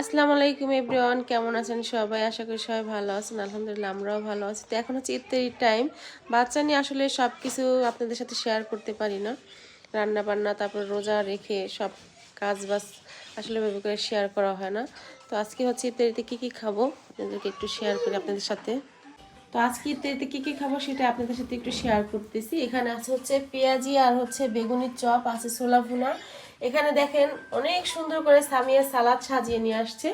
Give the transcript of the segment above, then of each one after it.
আসসালামু আলাইকুম এভরিওয়ান, কেমন আছেন সবাই? আশা করি সবাই ভালো আছেন, আলহামদুলিল্লাহ আমরাও ভালো আছি। তো এখন হচ্ছে ইত্যাদির টাইম বাচ্চা নিয়ে আসলে সব কিছু আপনাদের সাথে শেয়ার করতে পারি না। রান্না বান্না তারপর রোজা রেখে সব কাজ বাজ আসলে ভাবে করে শেয়ার করা হয় না। তো আজকে হচ্ছে ইত্যাদিতে কী কী খাব? আপনাদেরকে একটু শেয়ার করি আপনাদের সাথে। তো আজকে ইত্যাদিতে কী কী খাব সেটা আপনাদের সাথে একটু শেয়ার করতেছি। এখানে আছে হচ্ছে পেঁয়াজি আর হচ্ছে বেগুনির চপ, আছে ছোলা ভুনা। এখানে দেখেন অনেক সুন্দর করে সামিয়া সালাদ সাজিয়ে নিয়ে আসছে।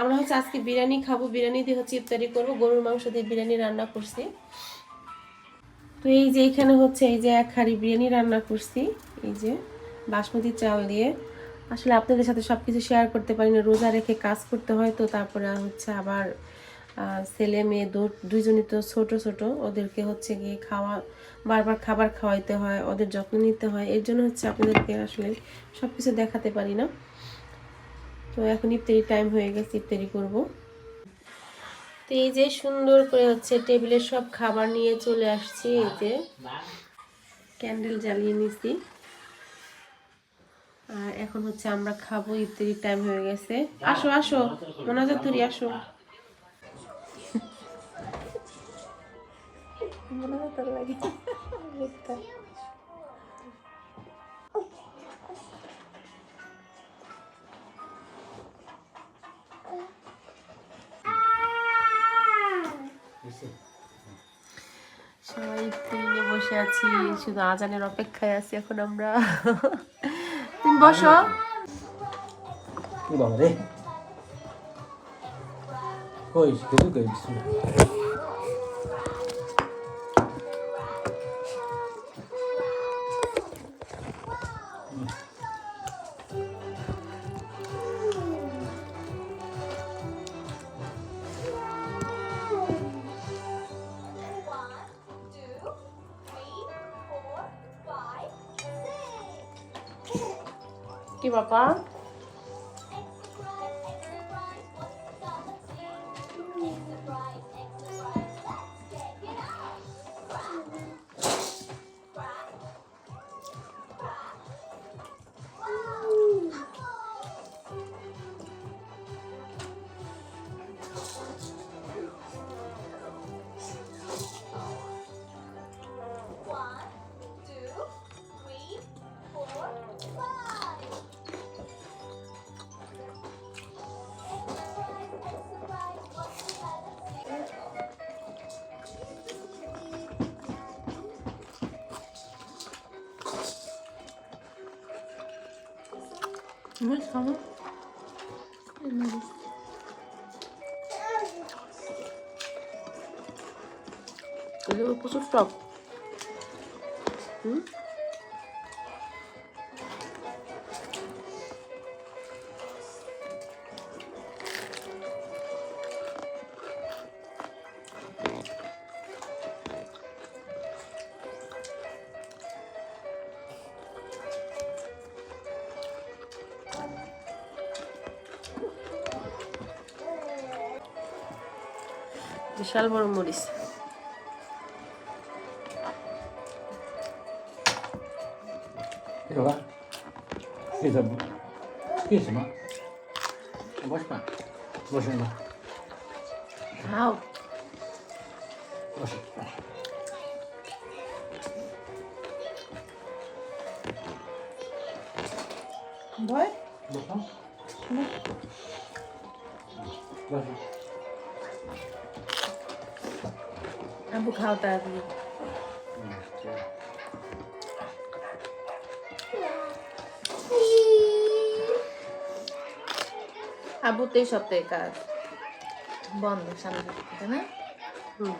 আমরা হচ্ছে আজকে বিরিয়ানি খাব, বিরিয়ানি দিয়ে হচ্ছে ইফতারি করব, গরুর মাংস দিয়ে বিরিয়ানি রান্না করছি। তো এই যে এখানে হচ্ছে এই যে এক হাঁড়ি বিরিয়ানি রান্না করছি, এই যে বাসমতি চাল দিয়ে। আসলে আপনাদের সাথে সব কিছু শেয়ার করতে পারি না, রোজা রেখে কাজ করতে হয়, তো তারপরে হচ্ছে আবার ছেলে মেয়ে দুইজনই তো ছোট ছোট। ওদেরকে হচ্ছে গিয়ে খাওয়া, বারবার খাবার খাওয়াইতে হয়, ওদের যত্ন নিতে হয়। এর জন্য হচ্ছে আপনাদেরকে আসলে সব কিছু দেখাতে পারি না। তো এখন ইফতারি টাইম হয়ে গেছে, ইফতারি করব। তো এই যে সুন্দর করে হচ্ছে টেবিলে সব খাবার নিয়ে চলে আসছি, এই যে ক্যান্ডেল জ্বালিয়ে নিছি। আর এখন হচ্ছে আমরা খাব, ইফতারির টাইম হয়ে গেছে। আসো আসো মোনাজাত তুরি আসো। মোনাজাত লাগে মিথ্যা। সবাই ইফতারি নিয়ে বসে আছি শুধু আজানের অপেক্ষায় আছি এখন আমরা। তুমি বসো। কি বাবা রে? কই কই? কি বাবা তুমি খাব এগুলো প্রচুর টক হুম বিশাল বড় মরিচ কি বাবা কি সব কি আছে মা বস মা বসে মা খাও বসে ভয় বসো বসো আবু খাও তাড়াতাড়ি আবু তো এই সপ্তাহে কাজ বন্ধ সামনে না হুম